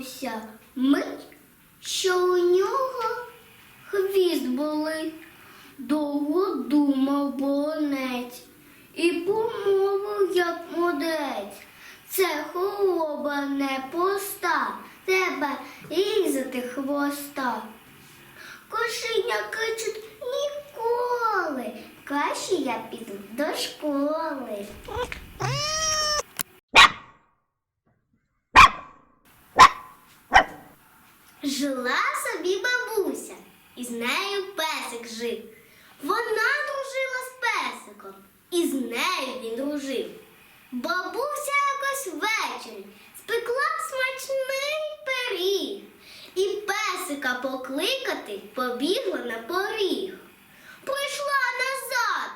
сталася мить, що у нього хвіст болить. Довго думав болонець і помовив, як мудець. Це хвороба не поста, треба різати хвоста. Кошеня кричуть ніколи. Краще я піду до школи. Жила собі бабуся, і з нею песик жив. Вона дружила з песиком, і з нею він дружив. Бабуся якось ввечері спекла смачний пиріг, і песика покликати побігла на поріг. Прийшла назад.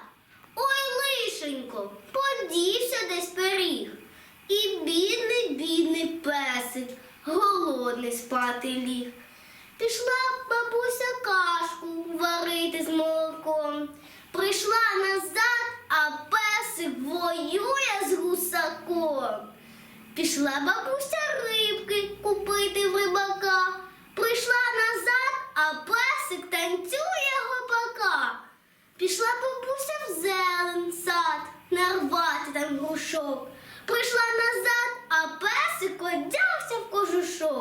Ой, лишенько, подівся десь пиріг. І бідний, бідний песик, голодний спати ліг. Пішла бабуся кашку варити з молоком. Прийшла назад, а песик воює з гусаком. Пішла бабуся рибки купити в рибака. Прийшла назад, а песик танцює гопака. Пішла бабуся в зелен сад нарвати там грушок. Прийшла назад, а песик одягся в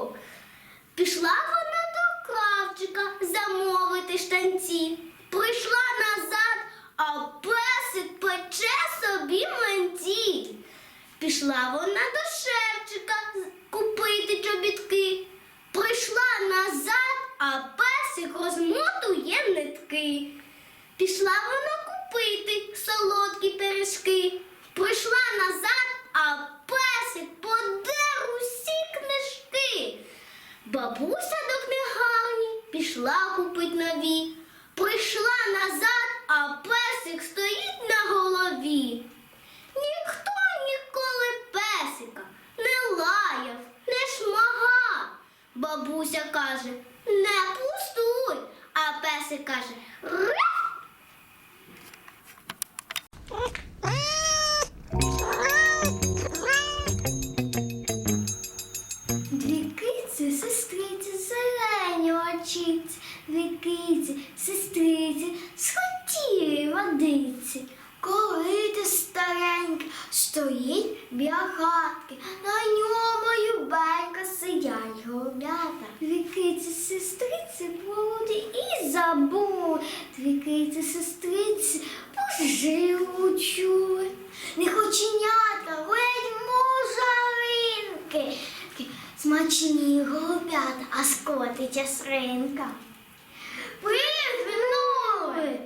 кожушок. Пішла вона до кравчика замовити штанці. Прийшла назад, а песик пече собі млинці. Пішла вона до шевчика з- купити чобітки. Прийшла назад, а песик розмотує нитки. Пішла вона купити солодкі пиріжки. Прийшла назад, а песик подер усі книжки. Бабуся до книгарні пішла купить. Прийшла назад, а песик стоїть на голові. Ніхто ніколи песика не лаяв, не шмагав. Бабуся каже, не пустуй, а песик каже, «Ре!» Дві киці, сестриці, зелені очіці, дві киці, сестриці, схотіли водиці. Корити стареньке стоїть біля хатки, на ньому юбенька сидять голубята. Дві киці, сестриці, блуді і забули. Дві киці, сестриці, поживуть чули. Не хоченята, ледь мужаринки. Смачні голубята, а скотиться свинка. Вигнули,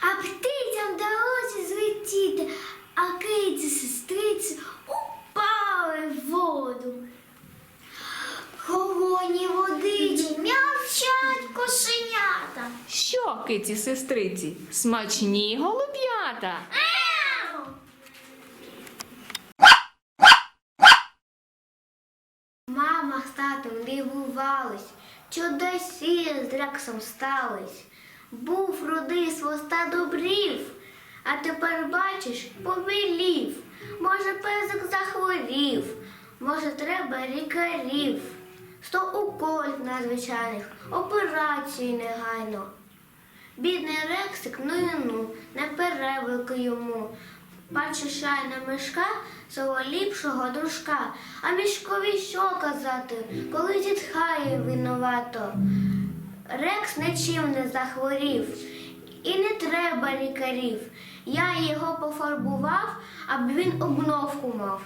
а птицям в дорозі злетіти, а киці сестриці упали в воду. Холодні водиці м'явчать кошенята. Киці сестриці, смачні голуб'ята? Мама з татом дивувались, чудесі з Рексом стались. Був рудий своста добрів, а тепер бачиш, повелів. Може, песик захворів, може, треба лікарів. Сто уколів надзвичайних, операції негайно. Бідний Рексик, ну і ну, не перевики йому. Бачиш шайна мишка свого ліпшого дружка. А мішкові що казати, коли зітхає винувато. Рекс нічим не захворів, і не треба лікарів. Я його пофарбував, аби він обновку мав.